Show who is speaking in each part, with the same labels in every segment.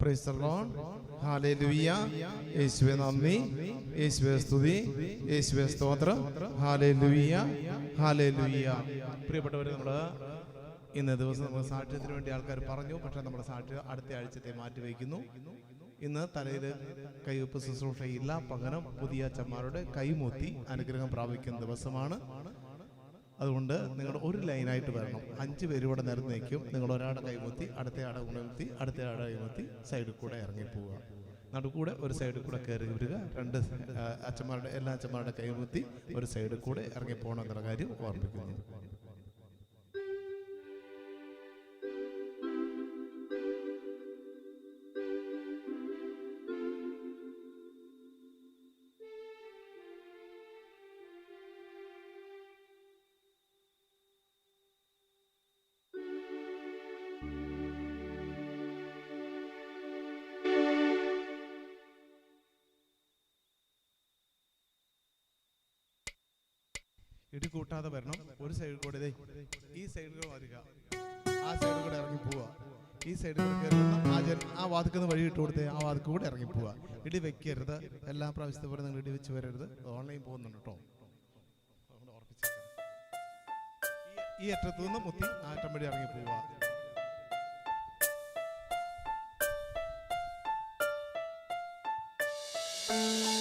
Speaker 1: Praise the Lord hallelujah യേശുവേ നന്ദി. യേശുവേ സ്തുതി. യേശുവേ സ്തോത്രം. ഹാലേലൂയ ഹാലേലൂയ പ്രിയപ്പെട്ടവരെ നമ്മൾ ഇന്ന് ദിവസം നമ്മൾ സാക്ഷ്യത്തിന് വേണ്ടി ആൾക്കാർ പറഞ്ഞു. പക്ഷേ നമ്മുടെ സാക്ഷ്യം അടുത്ത ആഴ്ചത്തെ മാറ്റി വയ്ക്കുന്നു. ഇന്ന് തലയിൽ കൈവപ്പ് ശുശ്രൂഷയില്ല. പകരം പുതിയ അച്ഛന്മാരുടെ കൈമൂത്തി അനുഗ്രഹം പ്രാപിക്കുന്ന ദിവസമാണ്. അതുകൊണ്ട് നിങ്ങൾ ഒരു ലൈനായിട്ട് വരണം. അഞ്ച് പേര് ഇവിടെ നിരന്ന് നിൽക്കും. നിങ്ങൾ അടുത്ത കൈമുത്തി കൈമൂത്തി അടുത്ത ആടെ കൈമുത്തി സൈഡിൽ കൂടെ ഇറങ്ങി പോവുക. നടുക്കൂടെ ഒരു സൈഡിൽ കൂടെ കയറി വരിക. രണ്ട് അച്ഛന്മാരുടെ എല്ലാ അച്ഛന്മാരുടെ കൈമുത്തി ഒരു സൈഡിൽ കൂടെ ഇറങ്ങി പോകണം എന്നുള്ള കാര്യം ഓർമ്മിക്കുന്നു. ഇടി കൂട്ടാതെ വരണം. ഒരു സൈഡിൽ കൂടെ ഈ സൈഡിൽ വരിക ആ സൈഡിൽ കൂടെ ഇറങ്ങി പോവുക. ഈ സൈഡിൽ കൂടെ കയറി ആ ജന ആ വഴി ഇട്ട് കൊടുത്തേ ആ വാതിക്ക് കൂടെ ഇറങ്ങി പോവുക. ഇടി വെക്കരുത്. എല്ലാ പ്രാവശ്യത്തെ പോലെ നിങ്ങൾ ഇടി വെച്ച് വരരുത്. ഓൺലൈൻ പോകുന്നുണ്ട് കേട്ടോ. ഈ- അറ്റത്തു നിന്ന് മുത്തി ആ അറ്റം വഴി ഇറങ്ങി പോവുക. നിങ്ങൾ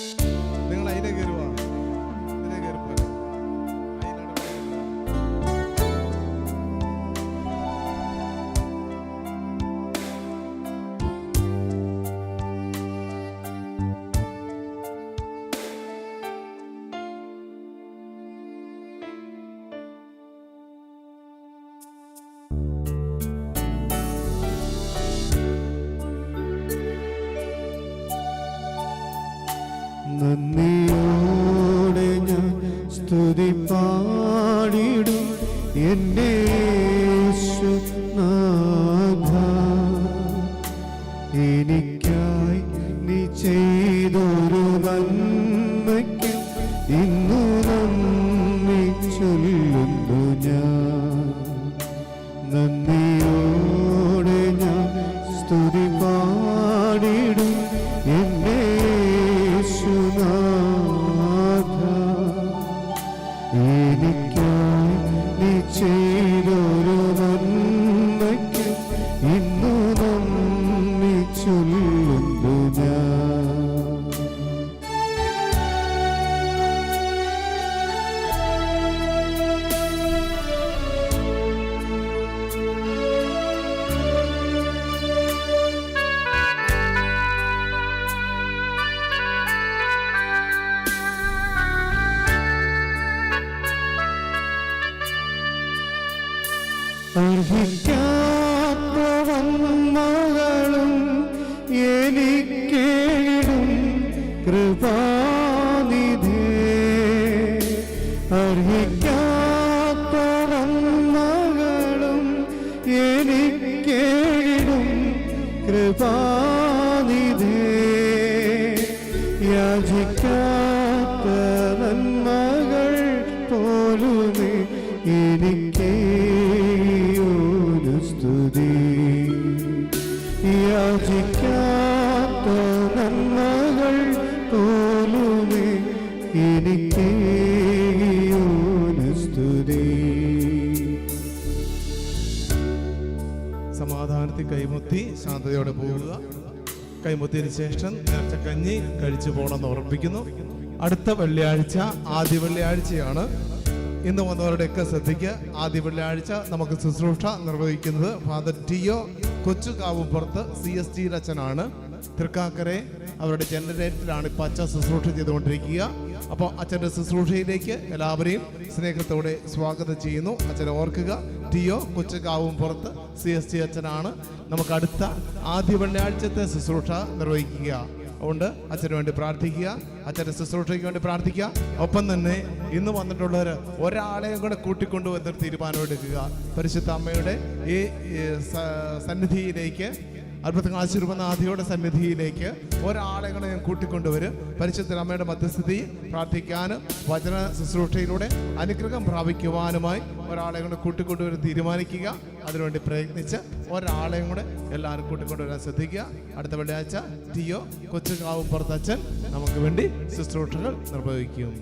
Speaker 2: അർഹിക്കാത്തവന്മകളും
Speaker 1: സമാധാനത്തിൽ കൈമുത്തി ശാന്തതയോടെ പോവുക. കൈമുത്തിയതിന് ശേഷം നേർച്ച കഞ്ഞി കഴിച്ചു പോകണമെന്ന് ഉറപ്പിക്കുന്നു. അടുത്ത വെള്ളിയാഴ്ച ആദ്യ വെള്ളിയാഴ്ചയാണ്. ഇന്ന് വന്നവരുടെയൊക്കെ ശ്രദ്ധിക്കുക. ആദ്യ വെള്ളിയാഴ്ച നമുക്ക് ശുശ്രൂഷ നിർവഹിക്കുന്നത് father Theo Kochukavupurath C S T അച്ഛനാണ് തൃക്കാക്കരെ അവരുടെ ജനറേറ്ററിലാണ് ഇപ്പം അച്ഛൻ ശുശ്രൂഷ ചെയ്തുകൊണ്ടിരിക്കുക. അപ്പോൾ അച്ഛന്റെ ശുശ്രൂഷയിലേക്ക് എല്ലാവരെയും സ്നേഹത്തോടെ സ്വാഗതം ചെയ്യുന്നു. അച്ഛനെ ഓർക്കുക ടിയോ കൊച്ചുകാവും പുറത്ത് സി എസ് ടി അച്ഛനാണ്. നമുക്ക് അടുത്ത ആദ്യ വെള്ളിയാഴ്ചത്തെ ശുശ്രൂഷ നിർവഹിക്കുക. അതുകൊണ്ട് അച്ഛന് വേണ്ടി പ്രാർത്ഥിക്കുക അച്ഛന്റെ ശുശ്രൂഷയ്ക്ക് വേണ്ടി പ്രാർത്ഥിക്കുക. ഒപ്പം തന്നെ ഇന്ന് വന്നിട്ടുള്ളവർ ഒരാളെയും കൂടെ കൂട്ടിക്കൊണ്ടുവന്നൊരു തീരുമാനമെടുക്കുക. പരിശുദ്ധ അമ്മയുടെ ഈ സന്നിധിയിലേക്ക് അത്ഭുതങ്ങൾ ആശീർവന്ന ആദിയുടെ സന്നിധിയിലേക്ക് ഒരാളെ ഞാൻ കൂട്ടിക്കൊണ്ടുവരും? പരിശുദ്ധ അമ്മയുടെ മധ്യസ്ഥിതി പ്രാർത്ഥിക്കാനും വചന ശുശ്രൂഷയിലൂടെ അനുഗ്രഹം പ്രാപിക്കുവാനുമായി ഒരാളെ കൂടെ തീരുമാനിക്കുക. അതിനുവേണ്ടി പ്രയത്നിച്ച് ഒരാളെയും കൂടെ എല്ലാവരും കൂട്ടിക്കൊണ്ടുവരാൻ ശ്രദ്ധിക്കുക. അടുത്ത വെള്ളിയാഴ്ച ടിയോ കൊച്ചുകാവും പുറത്തച്ഛൻ നമുക്ക് വേണ്ടി ശുശ്രൂഷകൾ നിർവഹിക്കും.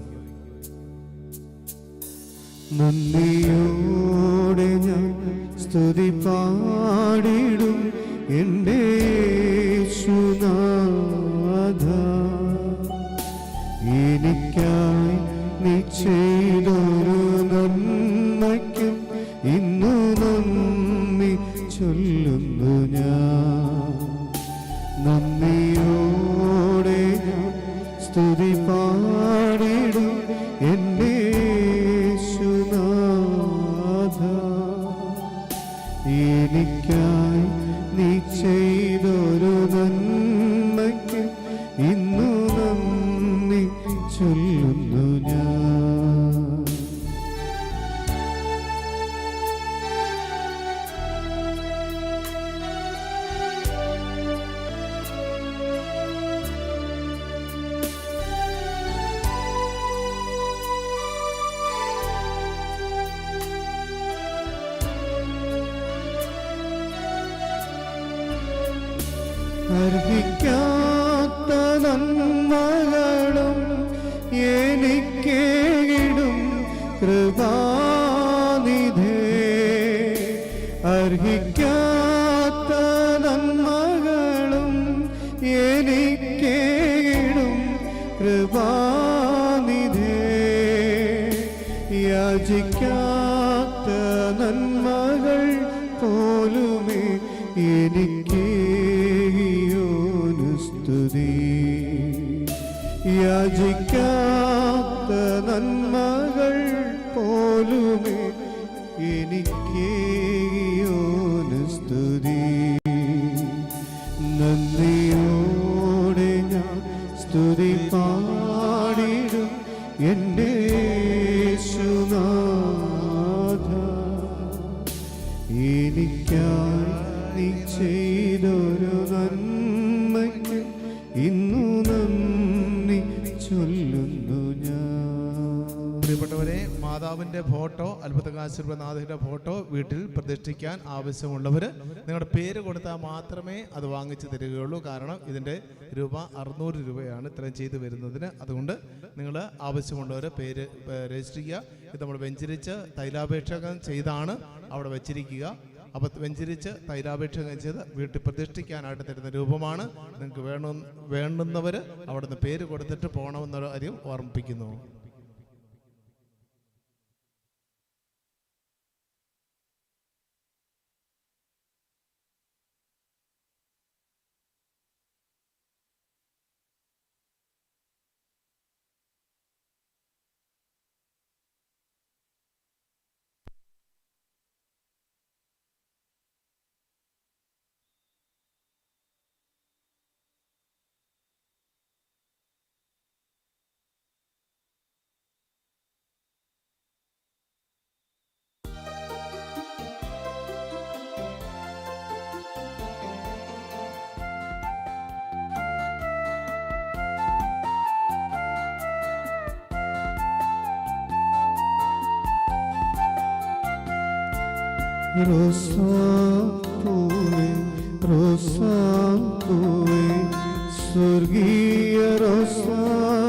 Speaker 2: നന്ദിയോടെ ഞാൻ സ്തുതി പാടിടും. എന്റെ യേശുനാഥ എനിക്കായി നീ അർഹിക്കാത്ത നന്മകളും എനിക്കേടും കൃപാനിധേ. യാചിക്കാത്ത
Speaker 1: പ്രതിഷ്ഠിക്കാൻ ആവശ്യമുള്ളവർ നിങ്ങളുടെ പേര് കൊടുത്താൽ മാത്രമേ അത് വാങ്ങിച്ചു തരികയുള്ളൂ. കാരണം ഇതിന്റെ രൂപ അറുന്നൂറ് രൂപയാണ് ഇത്രയും ചെയ്തു വരുന്നതിന്. അതുകൊണ്ട് നിങ്ങൾ ആവശ്യമുള്ളവർ പേര് രജിസ്റ്റർ ചെയ്യുക. ഇത് നമ്മൾ വെഞ്ചരിച്ച് തൈലാപേക്ഷകം ചെയ്താണ് അവിടെ വെച്ചിരിക്കുക. അപ്പോൾ വെഞ്ചരിച്ച് തൈലാപേക്ഷകം ചെയ്ത് വീട്ടിൽ പ്രതിഷ്ഠിക്കാനായിട്ട് തരുന്ന രൂപമാണ്. നിങ്ങൾക്ക് വേണം വേണ്ടുന്നവർ അവിടുന്ന് പേര് കൊടുത്തിട്ട് പോകണമെന്നൊരു കാര്യം ഓർമ്മിപ്പിക്കുന്നു.
Speaker 2: റോസാപ്പൂവേ റോസാപ്പൂവേ സ്വർഗീയ റോസാപ്പൂവേ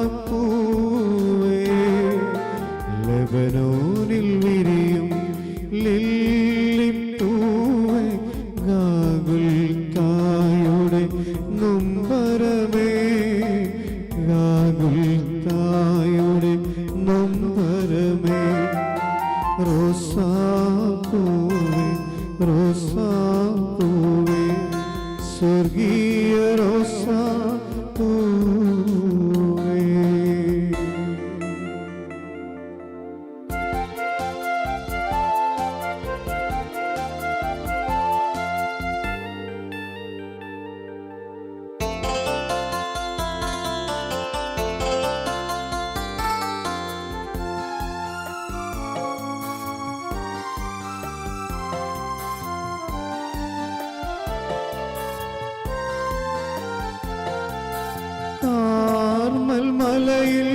Speaker 2: தொல்லையில்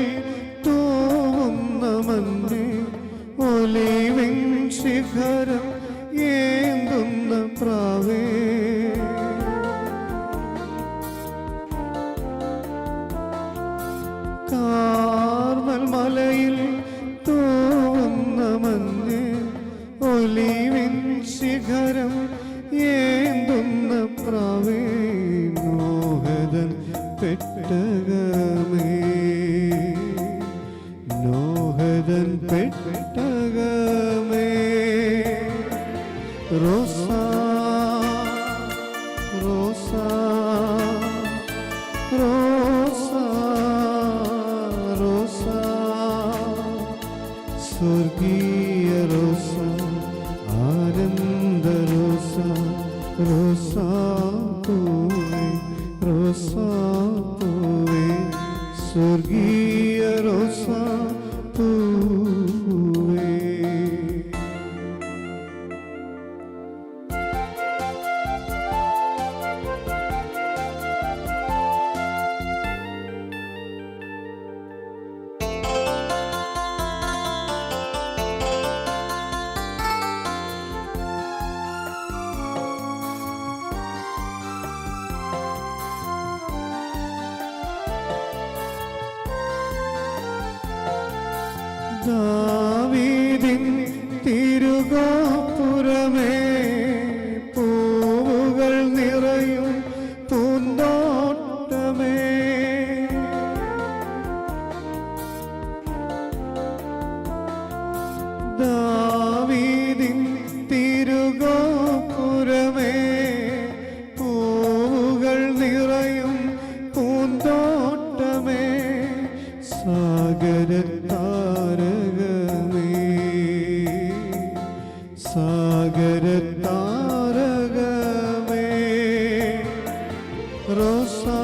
Speaker 2: grosso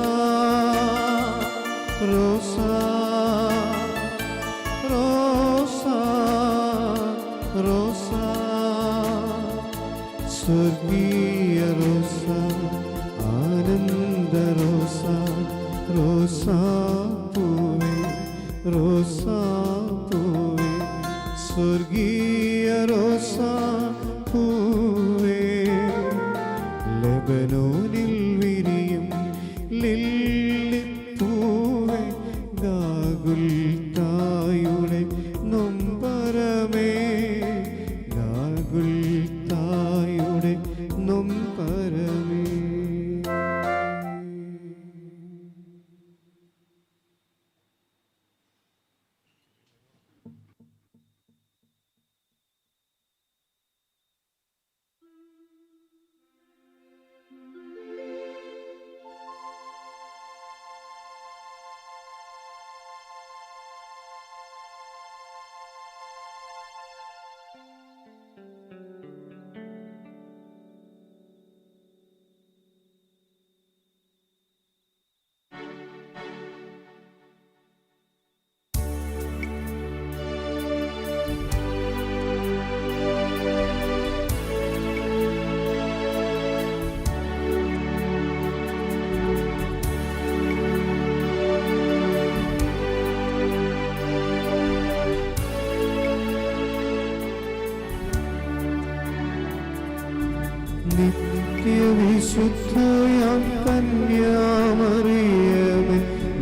Speaker 2: പരിശുദ്ധയാം കന്യാമറിയമേ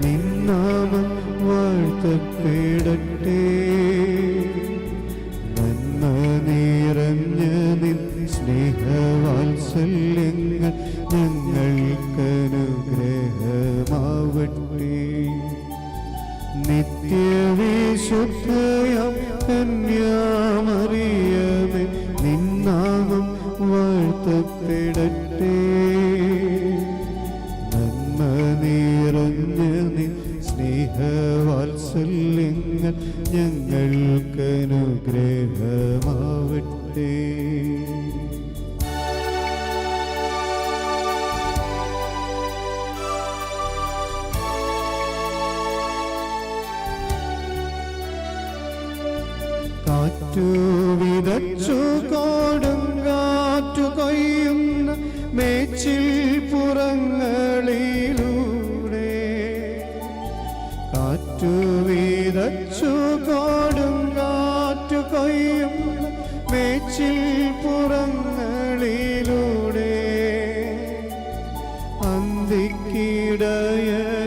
Speaker 2: നിന്നാമം വാഴ്ത്തപ്പെടട്ടെ. നന്മ നിറഞ്ഞ നിൻ സ്നേഹവാത്സല്യങ്ങൾ ഞങ്ങൾക്കനുഗ്രഹമാവട്ടെ. നിത്യവിശുദ്ധയാം കന്യാമറിയമേ നിന്നാമം വാഴ്ത്തപ്പെടട്ടെ. നിനക്കനുഗ്രഹമാവട്ടെ കാറ്റു വിതച്ചു കൊടുങ്കാറ്റു കൊയ്യുന്ന മേച്ചിൽ പുറങ്ങളിലൂടെ. കാറ്റു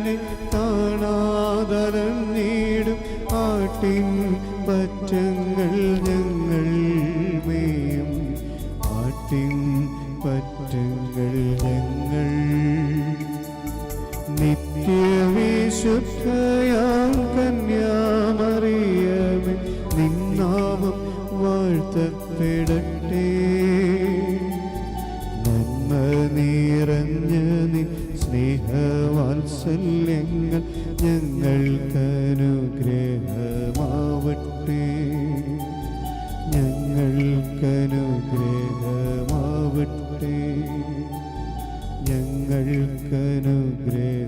Speaker 2: seni സ്നേഹവാത്സല്യങ്ങൾ ഞങ്ങൾക്കനുഗ്രഹമാവട്ടെ. ഞങ്ങൾക്കനുഗ്രഹമാവട്ടെ. ഞങ്ങൾക്കനുഗ്രഹമാവട്ടെ